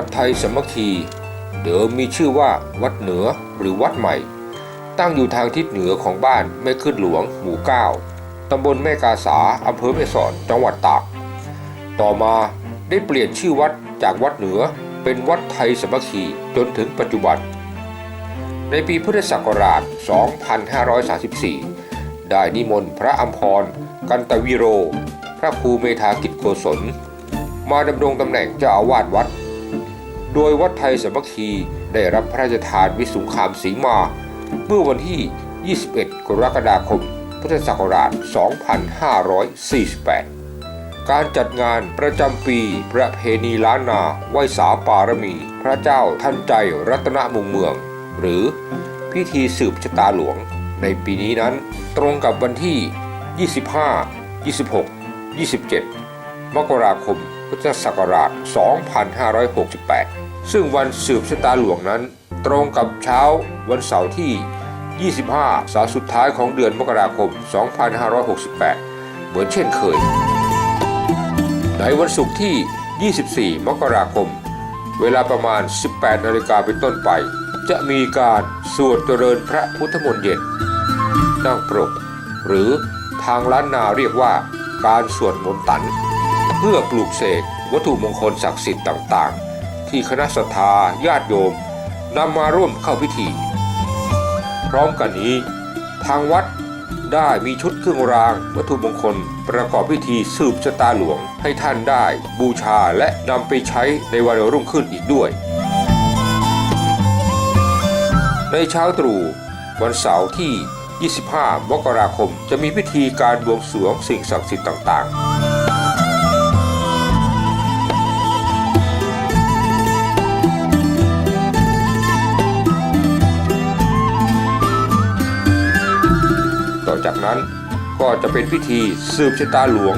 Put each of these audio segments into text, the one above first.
ัดไทยสมัคคีเดิมมีชื่อว่าวัดเหนือหรือวัดใหม่ ตั้งอยู่ทางทิศเหนือของบ้านแม่ขึ้นหลวง หมู่ 9 ตำบลแม่กาสาอำเภอแม่สอดจังหวัดตาก ต่อมาได้เปลี่ยนชื่อวัดจากวัดเหนือเป็นวัดไทยสมัคคีจนถึงปัจจุบัน ในปีพุทธศักราช 2534 ได้นิมนต์พระอัมพร กันตวิโร พระครูเมธากิจโกศล มาดำรงตำแหน่งเจ้าอาวาสวัด โดยวัดไทยสามัคคีได้รับพระราชทานวิสุงคามสีมา เมื่อวันที่ 21 กรกฎาคม พุทธศักราช 2548 การจัดงานประจำปีประเพณีล้านนาไหว้สาปารมี พระเจ้าทันใจรัตนมุงเมือง หรือพิธีสืบชะตาหลวง ในปีนี้นั้นตรงกับวันที่ 25 26 27 มกราคม พุทธศักราช 2568 ซึ่งวันสืบชะตาหลวงนั้นตรงกับเช้าวันเสาร์ที่ 25 สาสุดท้ายของเดือนมกราคม 2568 เหมือนเช่นเคย ในวันศุกร์ที่ 24 มกราคม เวลาประมาณ 18 นาฬิกาเป็นต้นไป จะมีการสวดเจริญพระพุทธมนต์เย็นนั่งปรก หรือทางล้านนาเรียกว่าการสวดมนต์ตัน เพื่อปลูกเสกวัตถุมงคลศักดิ์สิทธิ์ต่างๆ ที่คณะศรัทธาญาติโยมนำมาร่วมเข้าพิธี พร้อมกันนี้ ทางวัดได้มีชุดเครื่องรางวัตถุมงคลประกอบพิธีสืบชะตาหลวงให้ท่านได้บูชาและนำไปใช้ในวันรุ่งขึ้นอีกด้วย ในเช้าตรู่วันเสาร์ที่ 25 มกราคม จะมีพิธีการบวงสรวงสิ่งศักดิ์สิทธิ์ต่างๆ นั้น ก็จะเป็นพิธีสืบชะตาหลวง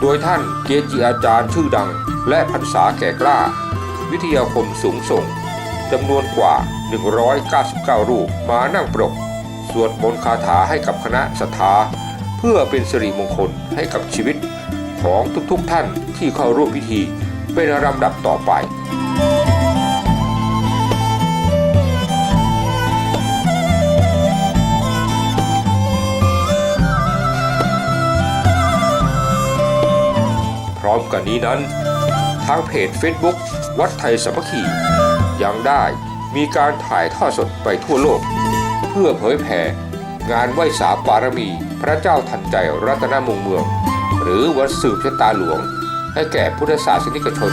โดยท่านเกจิอาจารย์ชื่อดัง และพรรษาแก่กล้า วิทยาคมสูงส่งจำนวนกว่า 199 รูปมานั่งปรก สวดมนต์คาถาให้กับคณะศรัทธา เพื่อเป็นสิริมงคลให้กับชีวิตของทุกๆท่านที่เข้าร่วมพิธีเป็นลำดับต่อไป ร้อมกันนี้นั้น ทางเพจ Facebook วัดไทยสามัคคียังได้มีการถ่ายทอดสดไปทั่วโลก เพื่อเผยแผ่งานไหว้สาปารมี พระเจ้าทันใจรัตนมงเมือง หรือวันสืบชะตาหลวง ให้แก่พุทธศาสนิกชน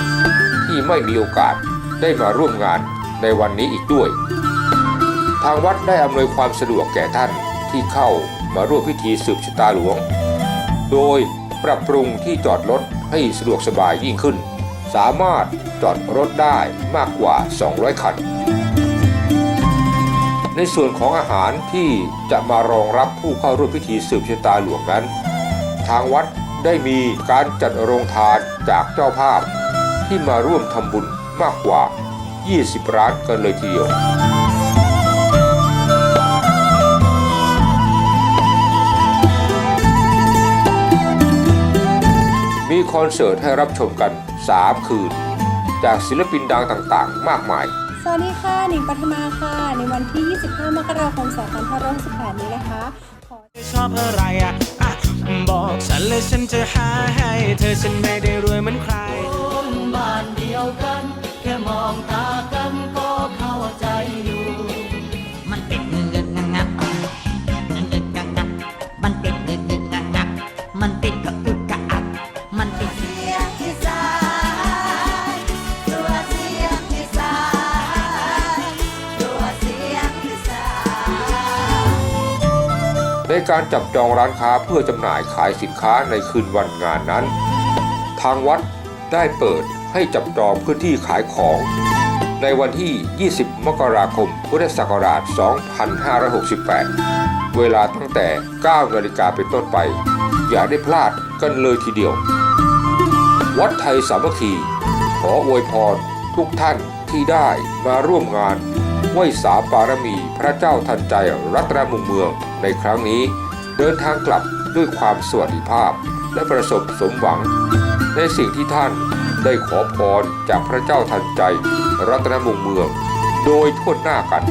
ที่ไม่มีโอกาสได้มาร่วมงานในวันนี้อีกด้วย ทางวัดได้อำนวยความสะดวกแก่ท่านที่เข้ามาร่วมพิธีสืบชะตาหลวง โดยปรับปรุงที่จอดรถ ให้สะดวกสบายยิ่งขึ้น สามารถจอดรถได้มากกว่า 200 คัน ในส่วนของอาหารที่จะมารองรับผู้เข้าร่วมพิธีสืบชะตาหลวงนั้น ทางวัดได้มีการจัดโรงทานจากเจ้าภาพ ที่มาร่วมทำบุญมากกว่า 20 ร้านกันเลยทีเดียว มีคอนเสิร์ตให้รับชมกัน 3 คืน จากศิลปินดังต่างๆ มากมาย สวัสดีค่ะ หนิงปัทมาค่ะ ในวันที่ 25 มกราคม 2568 นี้นะคะขอชอบอะไรอะอะบอกฉันเลยฉันจะหาให้ เธอฉันไม่ได้รวยเหมือนใครคนบ้านเดียวกัน แค่มองตา ในการจับจองร้านค้าเพื่อจำหน่ายขายสินค้าในคืนวันงานนั้น ทางวัดได้เปิดให้จับจองพื้นที่ขายของ ในวันที่ 20 มกราคม พุทธศักราช 2568 เวลาตั้งแต่ 9 นาฬิกาเป็นต้นไป อย่าได้พลาดกันเลยทีเดียว วัดไทยสามัคคี ขออวยพรทุกท่านที่ได้มาร่วมงาน หว้สาปารมีพระเจ้าทันใจรัตนมุงเมืองในครั้งนี้ เดินทางกลับด้วยความสวัสดิภาพ และประสบสมหวัง ในสิ่งที่ท่านได้ขอพรจากพระเจ้าทันใจ รัตนมงเมือง โดยทั่วหน้ากัน